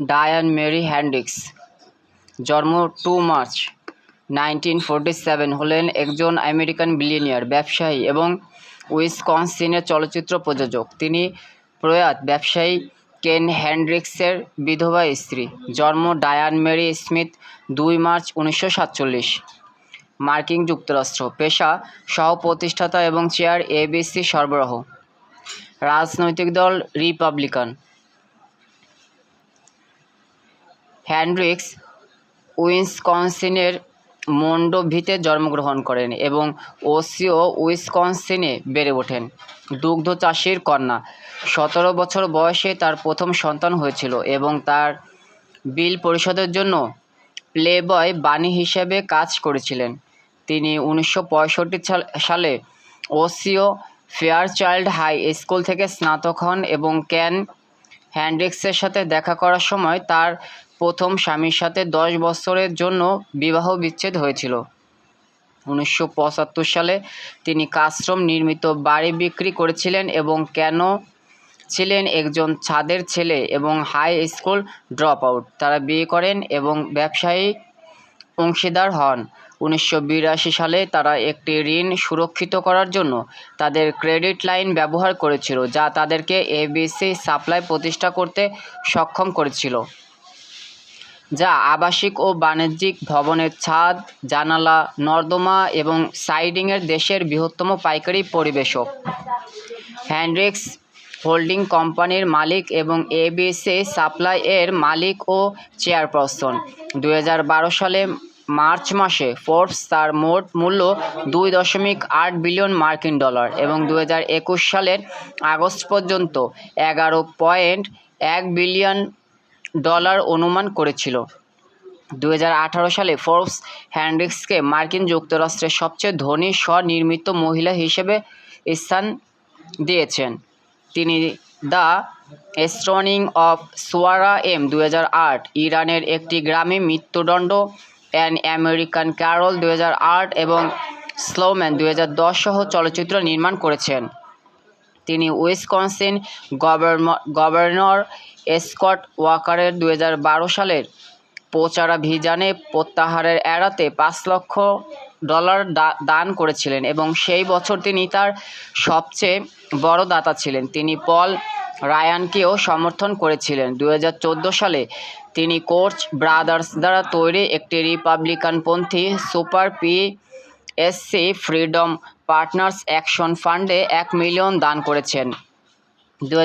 ডায়ান Mary Hendrix জন্ম two March nineteen forty seven হলেন একজন আমেরিকান বিলিয়নিয়ার ব্যবসায়ী এবং উইসকনসিনের চলচ্চিত্র প্রযোজক। তিনি প্রয়াত ব্যবসায়ী কেন হ্যান্ড্রিক্সের বিধবা স্ত্রী, জন্ম ডায়ান মেরি স্মিথ দুই মার্চ উনিশশো সাতচল্লিশ। মার্কিন যুক্তরাষ্ট্র, পেশা সহ প্রতিষ্ঠাতা এবং চেয়ার এবিসি সরবরাহ। রাজনৈতিক দল রিপাবলিকান হ্যান্ড্রিক্স উইসকনসিনের মন্ডোভিতে জন্মগ্রহণ করেন এবং ওসিও উইসকনসিনে বেড়ে ওঠেন। দুগ্ধ চাষির কন্যা। সতেরো বছর বয়সে তার প্রথম সন্তান হয়েছিল এবং তার বিল পরিশোধের জন্য প্লেবয় বাণী হিসেবে কাজ করেছিলেন। তিনি উনিশশো পঁয়ষট্টি সালে ওসিও ফেয়ারচাইল্ড হাই স্কুল থেকে স্নাতক হন এবং ক্যান হ্যান্ড্রিক্সের সাথে দেখা করার সময় তার প্রথম স্বামীর সাথে দশ বছরের জন্য বিবাহ বিচ্ছেদ হয়েছিল। উনিশশো পঁচাত্তর সালে তিনি কাশ্রম নির্মিত বাড়ি বিক্রি করেছিলেন এবং কেন ছিলেন একজন ছাদের ছেলে এবং হাই স্কুল ড্রপ আউট। তারা বিয়ে করেন এবং ব্যবসায়ী অংশীদার হন। উনিশশো বিরাশি সালে তারা একটি ঋণ সুরক্ষিত করার জন্য তাদের ক্রেডিট লাইন ব্যবহার করেছিল, যা তাদেরকে এবিসি সাপ্লাই প্রতিষ্ঠা করতে সক্ষম করেছিল, যা আবাসিক ও বাণিজ্যিক ভবনের ছাদ, জানালা, নর্দমা এবং সাইডিংয়ের দেশের বৃহত্তম পাইকারি পরিবেশক। হ্যান্ড্রিক্স হোল্ডিং কোম্পানির মালিক এবং এবিসি সাপ্লাই এর মালিক ও চেয়ারপারসন। দু হাজার বারো সালে মার্চ মাসে ফোর্বস তার মোট মূল্য দুই দশমিক আট বিলিয়ন মার্কিন ডলার এবং দু সালের আগস্ট পর্যন্ত এগারো পয়েন্ট এক বিলিয়ন ডলার অনুমান করেছিল। দু হাজার আঠারো সালে ফোর্বস হ্যান্ড্রিক্সকে মার্কিন যুক্তরাষ্ট্রের সবচেয়ে ধনী স্বনির্মিত মহিলা হিসেবে স্থান দিয়েছেন। তিনি the stoning of Soraya M দু ইরানের একটি গ্রামে মৃত্যুদণ্ড অ্যান আমেরিকান ক্যারল দু এবং স্লোম্যান দুহাজার দশ সহ চলচ্চিত্র নির্মাণ করেছেন। তিনি উইসকনসিন গভর্নর স্কট ওয়াকারের দু হাজার বারো সালের প্রচারাভিযানে প্রত্যাহারের এড়াতে পাঁচ লক্ষ ডলার দান করেছিলেন এবং সেই বছর তিনি তার সবচেয়ে বড় দাতা ছিলেন। তিনি পল রায়ানকেও সমর্থন করেছিলেন। দু হাজার চোদ্দ সালে তিনি কোর্চ ব্রাদার্স দ্বারা তৈরি একটি রিপাবলিকানপন্থী super P SC freedom partners action ফান্ডে এক মিলিয়ন দান করেছেন। দু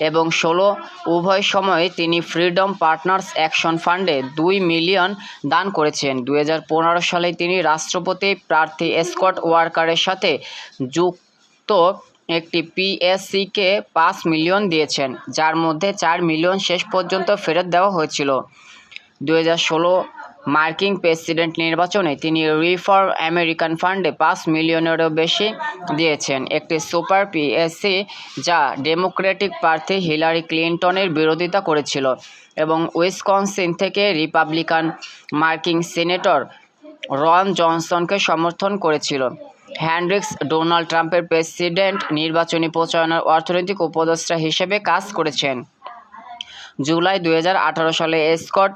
এবং ষোলো উভয় সময়ে তিনি ফ্রিডম পার্টনার্স অ্যাকশন ফান্ডে দুই মিলিয়ন দান করেছেন। দু সালে তিনি রাষ্ট্রপতি প্রার্থী স্কট ওয়ার্কারের সাথে যুক্ত একটি পিএসসিকে পাঁচ মিলিয়ন দিয়েছেন, যার মধ্যে চার মিলিয়ন শেষ পর্যন্ত ফেরত দেওয়া হয়েছিল। দু ষোলো মার্কিন প্রেসিডেন্ট নির্বাচনে তিনি রিফর্ম আমেরিকান ফান্ডে পাঁচ মিলিয়নেরও বেশি দিয়েছেন। একটি সুপার পিএসসি যা ডেমোক্রেটিক প্রার্থী হিলারি ক্লিন্টনের বিরোধিতা করেছিল এবং উইসকনসিন থেকে রিপাবলিকান মার্কিন সিনেটর রন জনসনকে সমর্থন করেছিল। হ্যান্ড্রিক্স ডোনাল্ড ট্রাম্পের প্রেসিডেন্ট নির্বাচনী প্রচারণার অর্থনৈতিক উপদেষ্টা হিসেবে কাজ করেছেন। জুলাই দু হাজার আঠারো সালে স্কট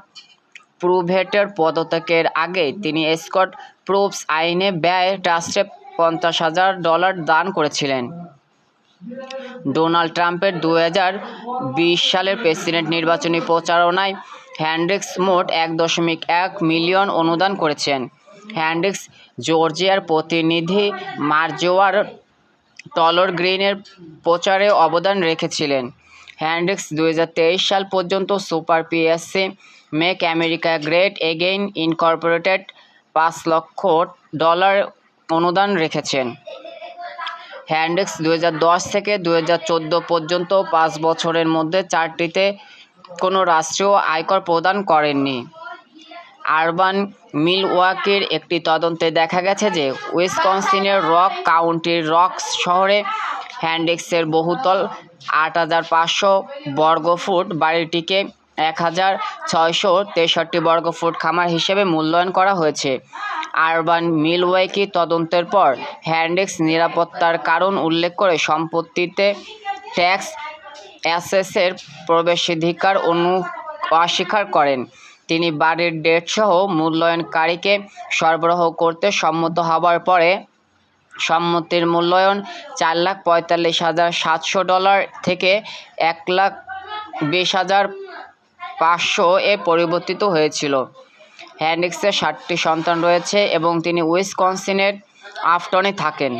প্রুভেটের পদত্যাগের আগে তিনি স্কট প্রুভস আইনে ব্যয় ট্রাস্টে পঞ্চাশ হাজার ডলার দান করেছিলেন। ডোনাল্ড ট্রাম্পের দু সালের প্রেসিডেন্ট নির্বাচনী প্রচারণায় হ্যান্ড্রিক্স মোট এক দশমিক এক মিলিয়ন অনুদান করেছেন। হ্যান্ড্রিক্স জর্জিয়ার প্রতিনিধি মার্জোয়ার টলর গ্রিনের প্রচারে অবদান রেখেছিলেন। হ্যান্ড্রিক্স দু সাল পর্যন্ত super PSC, make America great again incorporated পাঁচ লক্ষ ডলার অনুদান রেখেছেন। হ্যান্ডেক্স দু থেকে দু হাজার চোদ্দ পর্যন্ত পাঁচ বছরের মধ্যে চারটিতে কোনো রাষ্ট্রীয় আয়কর প্রদান করেননি। আরবান মিলওয়াকির একটি তদন্তে দেখা গেছে যে উইসকনসিনের রক কাউন্টির রক শহরে হ্যান্ডেক্সের বহুতল আট হাজার পাঁচশো বর্গফুট বাড়িটিকে এক হাজার ছয়শো তেষট্টি বর্গফুট খামার হিসেবে মূল্যায়ন করা হয়েছে। আরবান মিলওয়াকি তদন্তের পর হ্যান্ডেক্স নিরাপত্তার কারণ উল্লেখ করে সম্পত্তিতে ট্যাক্স অ্যাসেসের প্রবেশাধিকার অনু, অস্বীকার করেন। তিনি বাড়ির ডেটসহ মূল্যায়নকারীকে সরবরাহ করতে সম্মত হবার পরে সম্মতির মূল্যায়ন চার লাখ পঁয়তাল্লিশ হাজার সাতশো ডলার থেকে এক লাখ বিশ হাজার পাঁচশো এ পরিবর্তিত হয়েছিল। হ্যান্ডিক্সের সাতটি সন্তান রয়েছে এবং তিনি উইসকনসিনের আফটনে থাকেন।